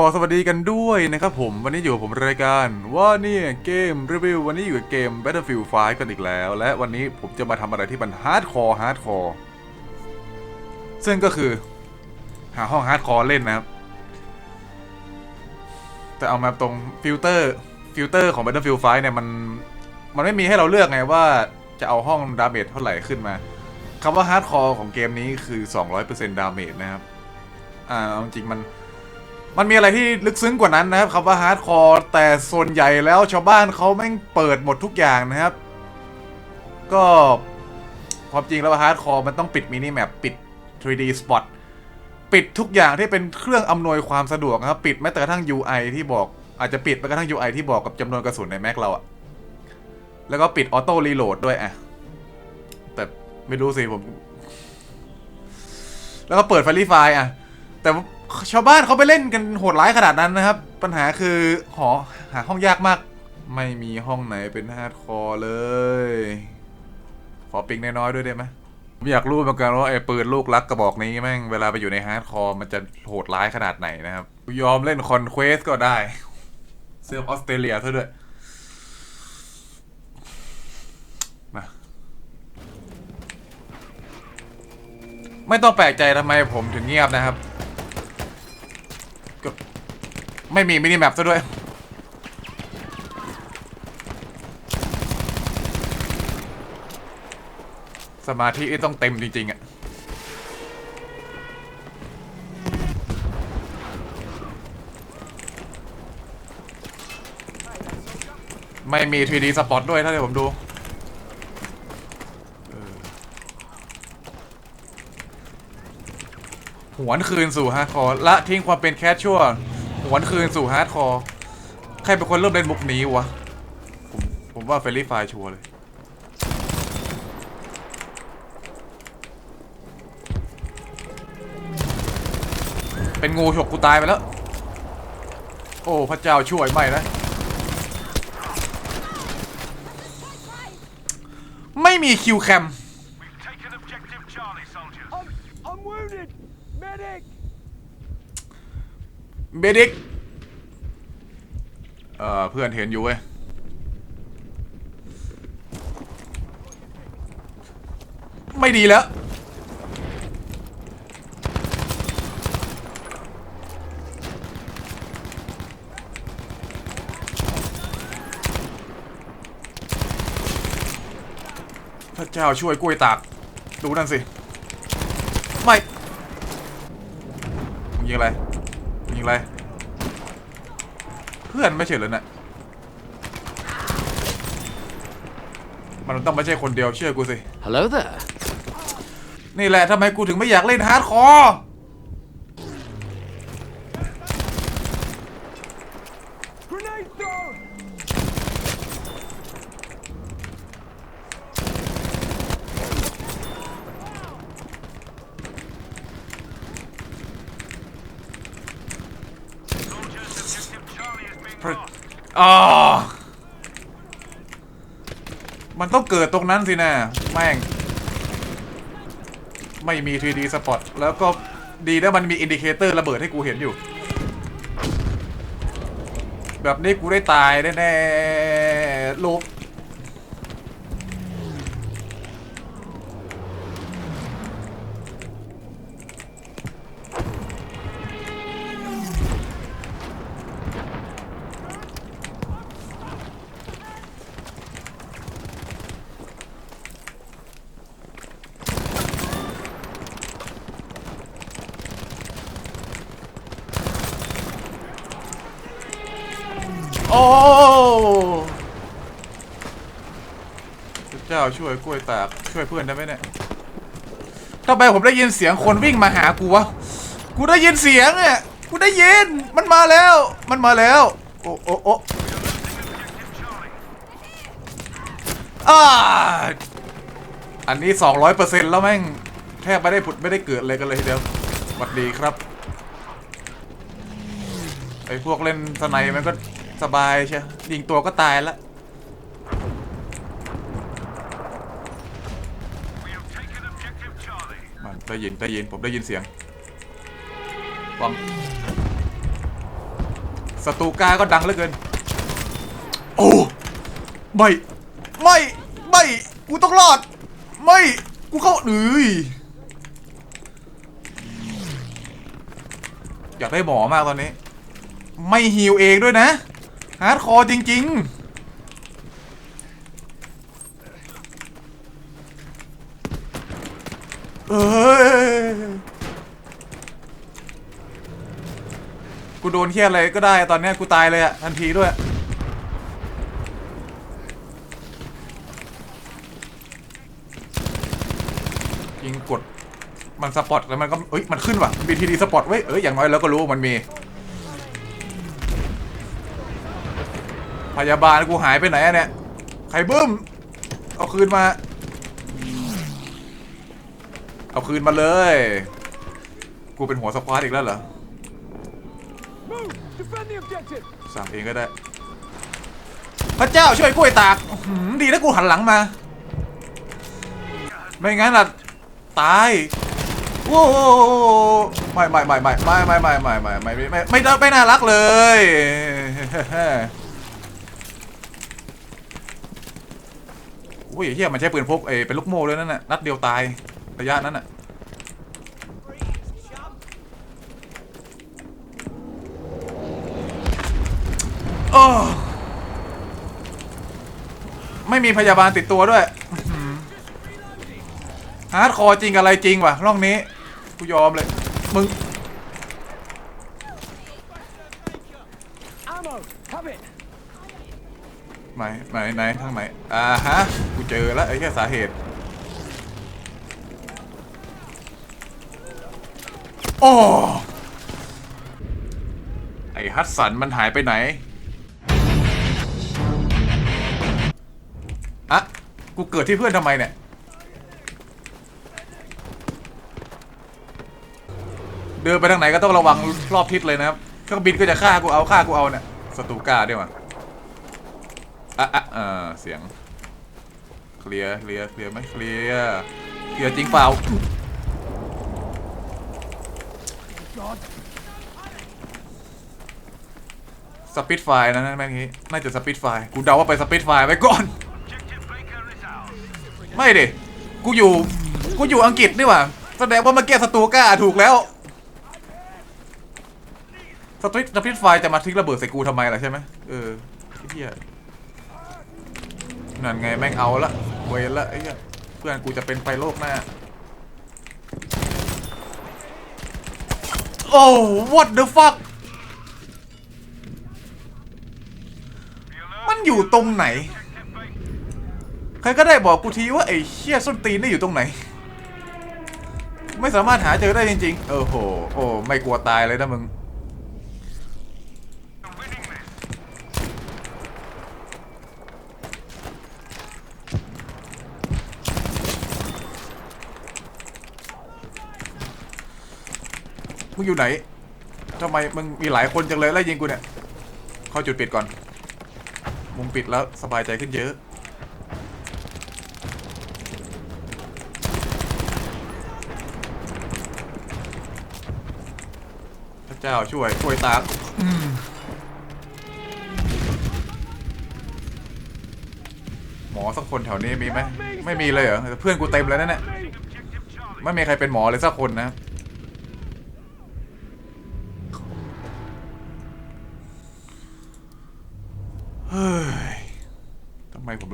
ขอสวัสดีกันด้วยนะครับผมวันนี้อยู่กับผมรายการว่าเนี่ยเกมรีวิววันนี้อยู่กับเกม Battlefield 5 กันอีกแล้ว และวันนี้ผมจะมาทำอะไรที่มันฮาร์ดคอร์ฮาร์ดคอร์ซึ่งก็คือ หาห้องฮาร์ดคอร์เล่นนะครับ แต่เอามาตรงฟิลเตอร์ฟิลเตอร์ของ Battlefield 5 เนี่ยมันมันไม่มีให้เราเลือกไงว่าจะเอาห้องดาเมจเท่าไหร่ขึ้นมาคำว่าฮาร์ดคอร์ของเกมนี้คือ 200%ดาเมจนะครับ อ่าเอาจริงมัน มันมีอะไรที่ลึกซึ้งกว่านั้นนะครับคำว่าฮาร์ดคอร์แต่ส่วนใหญ่แล้วชาวบ้านเขาแม่งเปิดหมดทุกอย่างนะครับ ก็ความจริงแล้วฮาร์ดคอร์มันต้องปิดมินิแมปปิด 3D Spot ปิดทุกอย่างที่เป็นเครื่องอำนวยความสะดวกนะครับ ปิดแม้แต่กระทั่ง UI ที่บอกอาจจะปิดแม้กระทั่ง UI ที่บอกกับจำนวนกระสุนในแม็กเราอะแล้วก็ปิดออโต้รีโหลดด้วยอะแต่ไม่รู้สิผม แล้วก็เปิดไฟรีไฟล์อะแต่ ชาวบ้านเขาไปเล่นกันโหดร้ายขนาดนั้นนะครับ ปัญหาคือหอหาห้องยากมาก ไม่มีห้องไหนเป็นฮาร์ดคอร์เลย ขอปิงน้อยๆด้วยได้ไหมผมอยากรู้เหมือนกันว่าไอ้ปืนลูกรักกระบอกนี้แม่งเวลาไปอยู่ในฮาร์ดคอร์มันจะโหดร้ายขนาดไหนนะครับ ยอมเล่นคอนเควสก็ได้ เสื้อออสเตรเลียซะด้วยมาไม่ต้องแปลกใจทำไมผมถึงเงียบนะครับ ไม่มีมินิแมปซะด้วย สมาธิต้องเต็มจริง ๆอะไม่มี 3D สปอตด้วยถ้าเดี๋ยวผมดูหวนคืนสู่ฮาร์คอร์ละทิ้งความเป็นแคชชัว หวนคืนสู่ฮาร์ดคอร์ใครเป็นคนเริ่มเล่นมุกนี้วะ ผมผมว่าเฟรนลี่ไฟชัวร์เลย เป็นงูฉกกูตายไปแล้ว โอ้พระเจ้าช่วยไม่นะ ไม่มีคิวแคม Taken objective Charlie, soldiers. I'm, I'm wounded! Medic! เบดิก เพื่อนเห็นอยู่เว้ยไม่ดีแล้ว พระเจ้าช่วยกล้วยตาก ดูนั่นสิ ไม่มึงยิงอะไรมึงยิงอะไร เพื่อนไม่ใช่เหรอน่ะ มันต้องไม่ใช่คนเดียวเชื่อกูสิ Hello there. นี่แหละทำไมกูถึงไม่อยากเล่นฮาร์ดคอร์ Grenade thrown! พระอ๋อมัน ต้องเกิดตรงนั้นสินะแม่ง ไม่มี 3D สปอตแล้วก็ดีนะมันมีอินดิเคเตอร์ระเบิดให้กูเห็นอยู่ แบบนี้กูได้ตายแน่ๆลูก โอ้เจ้าช่วยกล้วยตกช่วยเพื่อนได้ไหมเนี่ยทำไมผมได้ยินเสียงคนวิ่งมาหากูวะ กูได้ยินเสียงเนี่ยกูได้ยิน มันมาแล้ว มันมาแล้ว โอ้โอ้โอ้อาอันนี้สองร้อยเปอร์เซ็นต์แล้วแม่ง แทบไม่ได้ผุดไม่ได้เกิดเลยกันเลยทีเดียวสวัสดีครับ ไอ้พวกเล่นสไนมันก็ สบายใช่ยิงตัวก็ตายละมันได้ยินได้ยินผมได้ยินเสียงฟังสตูกาก็ดังเหลือเกิน โอ้ไม่ ไม่ ไม่ กูต้องรอด ไม่ กูเข้าเอ้ยอยากได้หมอมากตอนนี้ ไม่ฮิวเองด้วยนะ ฮาร์ดคอร์จริง ๆ เอ้ย กูโดนเทียอะไรก็ได้ตอนเนี้ยกูตายเลยอะทันทีด้วย ยิงกดมันสปอตแล้วมันก็เอ้ย มันขึ้นว่ะ BTD สปอตเว้ย เอ้ย อย่างน้อยเราก็รู้ว่ามันมี พยาบาลกูหายไปไหนอะเนี่ยใครบึ้ม เอาคืนมา เอาคืนมาเลย กูเป็นหัวสควอตอีกแล้วเหรอ สั่งเองก็ได้ พระเจ้าช่วยกล้วยตากอื้อหือดีนะกูหันหลังมา ไม่งั้นล่ะ ตายโว้ไม่ไม่ไม่ไม่ไม่ไม่ไม่ไม่ไม่ไม่ไม่ไม่ไม่ไม่ไม่น่ารักเลย อุ้ยเฮียมันใช้ปืนพกเอเป็นลูกโม่ด้วยนั่นน่ะนัดเดียวตายระยะนั้นน่ะโอ้ไม่มีพยาบาลติดตัวด้วยฮาร์ดคอร์จริงอะไรจริงวะร่องนี้กูยอมเลย มึง ไหนไหนไหนทางไหนอ่าฮะกูเจอแล้วไอ้แค่สาเหตุโอ้ไอ้ฮัตสันมันหายไปไหนอะกูเกิดที่เพื่อนทำไมเนี่ยเดินไปทางไหนก็ต้องระวังรอบทิศเลยนะครับเครื่องบินก็จะฆ่ากูเอาฆ่ากูเอาเนี่ยสตูก้าด้วยว่ะ อะอะเออเสียง เคลียร์ เคลียร์ เคลียร์ไหมเคลียร์ เคลียร์จริงเปล่า สปิดไฟนะนั่นแม่งนี้น่าจะสปิดไฟ กูเดาว่าไปสปิดไฟไว้ก่อน ไม่ดิ กูอยู่ กูอยู่อังกฤษนี่หว่า แสดงว่าเมื่อกี้สตูก้าถูกแล้ว สปิดสปิดไฟจะมาทิ้งระเบิดใส่กูทำไมล่ะใช่ไหมเออไอ้เหี้ย นั่นไงแม่งเอาละเวรละไอ้เพื่อนกูจะเป็นไฟโลกหน้า โอ้ what the fuck มันอยู่ตรงไหน ใครก็ได้บอกกูทีว่าไอ้เชี่ยส้นตีนนี่อยู่ตรงไหน ไม่สามารถหาเจอได้จริง ๆ เออโห โอ้ ไม่กลัวตายเลยนะมึง มึงอยู่ไหนทำไมมึงมีหลายคนจังเลยไล่ยิงกูเนี่ยเข้าจุดปิดก่อน มุมปิดแล้วสบายใจขึ้นเยอะ พระเจ้าช่วยช่วยตากอืมหมอสักคนแถวนี้มีไหมไม่มีเลยเหรอแต่เพื่อนกูเต็มเลยนั่นแหละ Objective Charlie. ไม่มีใครเป็นหมอเลยสักคนนะ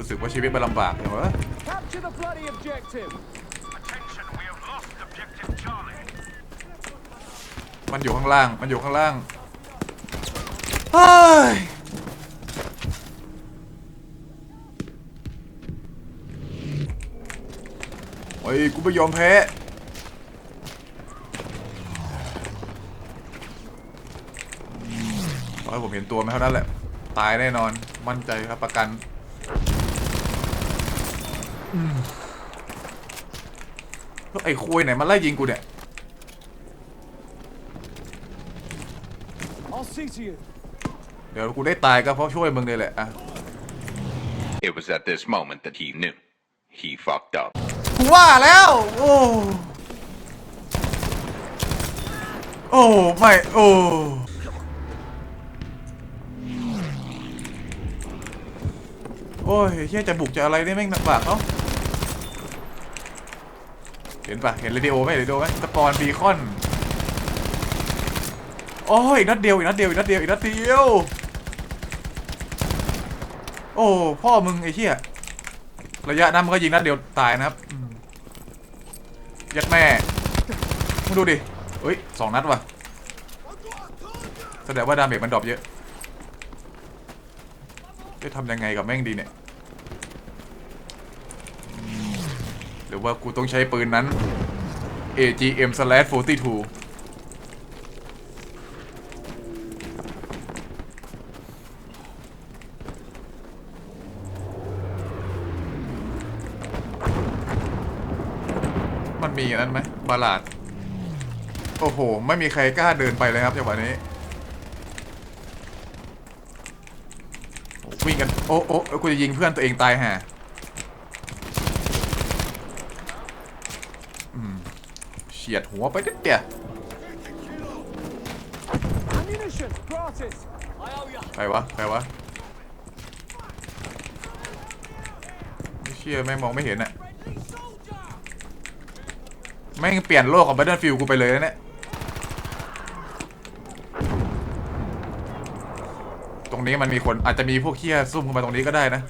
รู้สึกว่าชีวิตมันลำบากเลยวะ Capture the bloody objective! Attention, we have lost Objective Charlie. มันอยู่ข้างล่าง มันอยู่ข้างล่างเฮ้ยเฮ้ยกูไม่ยอมแพ้ขอให้ผมเห็นตัวมันเท่านั้นแหละ ตายแน่นอน มั่นใจครับประกันอืม แล้วไอ้คุยไหนมาไล่ยิงกูเนี่ยเดี๋ยวกูได้ตายก็เพราะช่วยมึงเลยแหละอะ It was at this moment that he knew he fucked up. ว่าแล้ว โอ้ โอ้ไม่โอ้โอ้ยเฮีจะบุกจะอะไรได้แม่งหนักบากเอ้า ห็นปะเห็นเรดิโอไหมเรดิโอไหมสปอนบีคอนโอ้ยอีกนัดเดียวอีกนัดเดียวอีกนัดเดียวอีกนัดเดียว โอ้พ่อมึงไอ้เหี้ยระยะนั้นมันก็ยิงนัดเดียวตายนะครับยัดแม่มึงดูดิเฮ้ยสองนัดว่ะแสดงว่าดาเมจมันดรอปเยอะจะทำยังไงกับแม่งดีเนี่ยอืม หรือว่ากูต้องใช้ปืนนั้น AGM slash 42 มันมีอันนั้นไหมบาลาด โอ้โห ไม่มีใครกล้าเดินไปเลยครับจังหวะนี้วิ่งกัน โอ้โอ้กูจะยิงเพื่อนตัวเองตายห่าอืม เฉียดหัวไปนิดเดียว Ammunition, gratis. I owe you. ใครวะใครวะไม่เชื่อแม่งมองไม่เห็นอะแม่งเปลี่ยนโลกของ Battlefield กูไปเลยนะเนี่ย ตรงนี้มันมีคนอาจจะมีพวกเคี้ยซุ่มเข้ามาตรงนี้ก็ได้นะ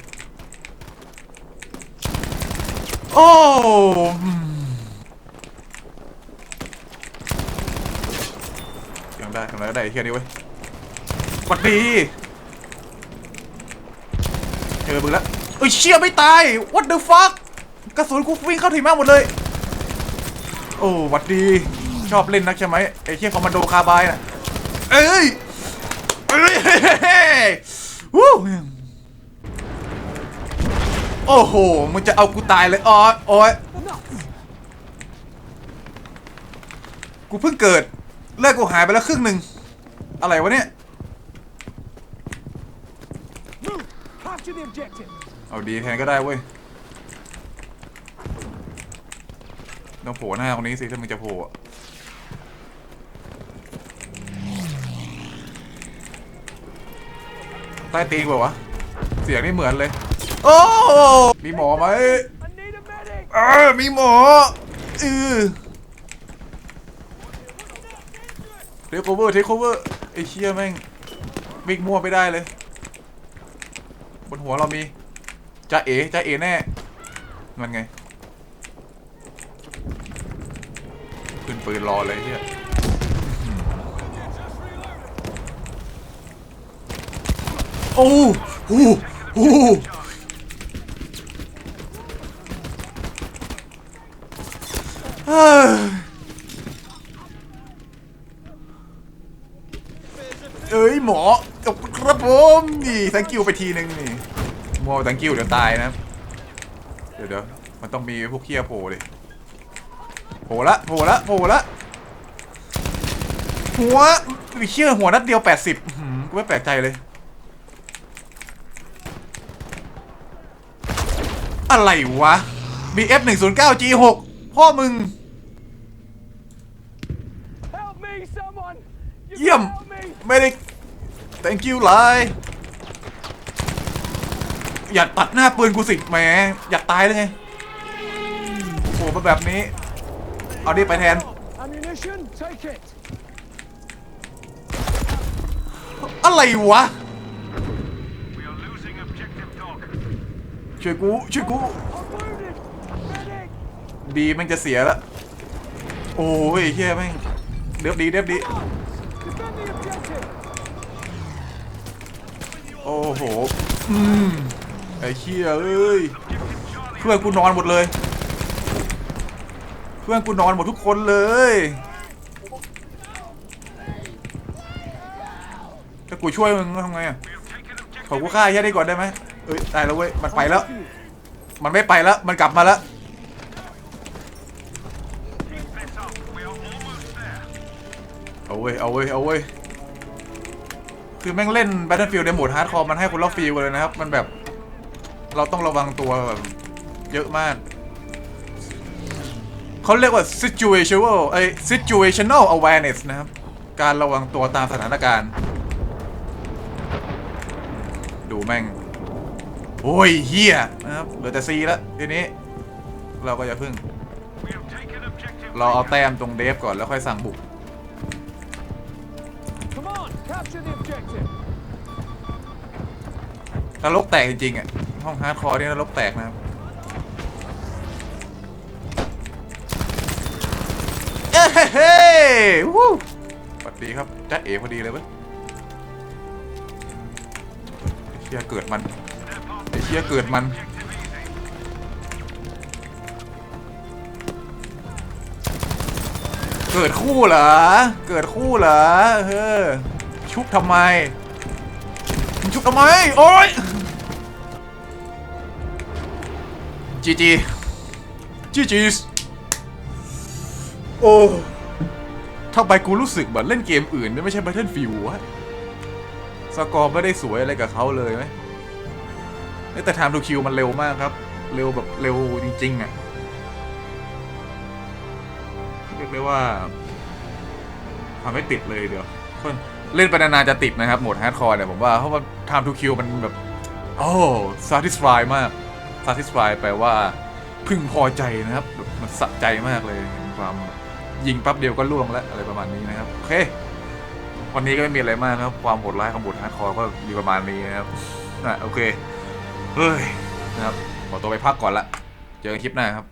โอ้ อืมยังได้ยังได้ไอ้เคี้ยนี้เว้ยสวัสดีเจอมึงแล้วเอ้ยเชี่ยไม่ตาย what the fuck กระสุนกูวิ่งเข้าถึงมากหมดเลย โอ้หวัดดี ชอบเล่นนักใช่ไหมไอ้เคี้ยคอมมานโดคาบายน่ะ เอ้ย เอ้ยเฮ้ยเฮ้ยเฮ้ยวู้โอ้โห มึงจะเอากูตายเลยอ๋อโอ้ยกูเพิ่งเกิด เลือดกูหายไปแล้วครึ่งหนึ่ง อะไรวะเนี่ย Move. Capture the objective. เอาดีแทนก็ได้เว้ย ต้องโผล่หน้าคนนี้สิ ถ้ามึงจะโผล่อะใต้ตีนกว่าวะ เสียงนี่เหมือนเลย โอ้ มีหมอไหม I need a medic. เออมีหมอเออเทคโไอ้เชี่ยแม่งวิ่งมั่วไปได้เลย บนหัวเรามีจะเอ๋จะเอ๋แน่ มันไง ขึ้นปืนรอเลยเฮียโอ้โหโอ้เฮ้ยเอ้ย หมอจบครับผมนี่ thank you ไปทีนึงนี่มัว thank you เดี๋ยวตายนะ เดี๋ยวเดี๋ยวมันต้องมีพวกเคียโผล่ดิโผล่ละโผล่ละโผล่ละหัวไอ้เชี่ยหัวนัดเดียว80อื้อหือกูไม่แปลกใจเลย อะไรวะ BF 109 G6 พ่อมึง Help me, someone. You เยี่ยม help me. ไม่ได้ thank you ไลายอย่าตัดหน้าปืนกูสิแหมอยากตายเลยไงโผล่มาแบบนี้ เอาดิไปแทน Ammunition, take it. อะไรวะ We are losing objective dog. ช่วยกู ช่วยกู I'm wounded. Medic. ดีแม่งจะเสียแล้วโอ้ยเฮียแม่งเดือบดีเดือบดี Defend the objective. โอ้โห อืม ไอ้เฮียเอ้ย เพื่อนกูนอนหมดเลย เพื่อนกูนอนหมดทุกคนเลยถ้ากูช่วยมึงทำไงอะขอกูฆ่าไอ้เฮียได้ก่อนได้ไหมเอ้ยได้แล้วเว้ย มันไปแล้ว มันไม่ไปแล้ว มันกลับมาแล้ว เอาเว้ย เอาเว้ย เอาเว้ย คือแม่งเล่น Battlefield ในโหมดฮาร์ดคอร์มันให้คนละฟีลเลยนะครับ มันแบบ เราต้องระวังตัวแบบเยอะมาก เขาเรียกว่า situational ไอ้ situational awareness นะครับ การระวังตัวตามสถานการณ์ ดูแม่ง โอ้ยเฮียนะครับ เหลือแต่ซีแล้วทีนี้ เราก็จะพึ่ง เราเอาแต้มตรงเดฟก่อนแล้วค่อยสั่งบุก นรกแตกจริงๆอะ ห้องฮาร์ดคอร์นี่นรกแตกนะครับเอ้เฮ้วู้สวัสดีครับจ้าเอ๋พอดีเลยเว้ยไอ้เชียเกิดมันไอ้เชียเกิดมันเกิดคู่เหรอ เกิดคู่เหรอ เฮ้อ ชุบทำไมมึงชุบทำไม โอ๊ยจีจีจีจีโอ้ทำไมกูรู้สึกเหมือนเล่นเกมอื่นไม่ใช่ Battlefield วะสกอร์ไม่ได้สวยอะไรกับเขาเลยไหมแต่ time to kill มันเร็วมากครับ เร็วแบบเร็วจริง ๆ อะ เรียกได้ว่าทำให้ติดเลยเดี๋ยวคน เล่นไปนานๆจะติดนะครับโหมดฮาร์ดคอร์เนี่ยผมว่าเพราะว่า time to kill มันแบบ โอ้ satisfy มาก satisfy แปลว่าพึงพอใจนะครับแบบมันสะใจมากเลยเห็นความยิงปั๊บเดียวก็ล่วงแล้วอะไรประมาณนี้นะครับ โอเค วันนี้ก็ไม่มีอะไรมากนะครับ ความโหดร้ายของโหมดฮาร์ดคอร์ก็มีประมาณนี้นะครับอะโอเค เฮ้ย นะครับ ขอตัวไปพักก่อนละ เจอกันคลิปหน้าครับ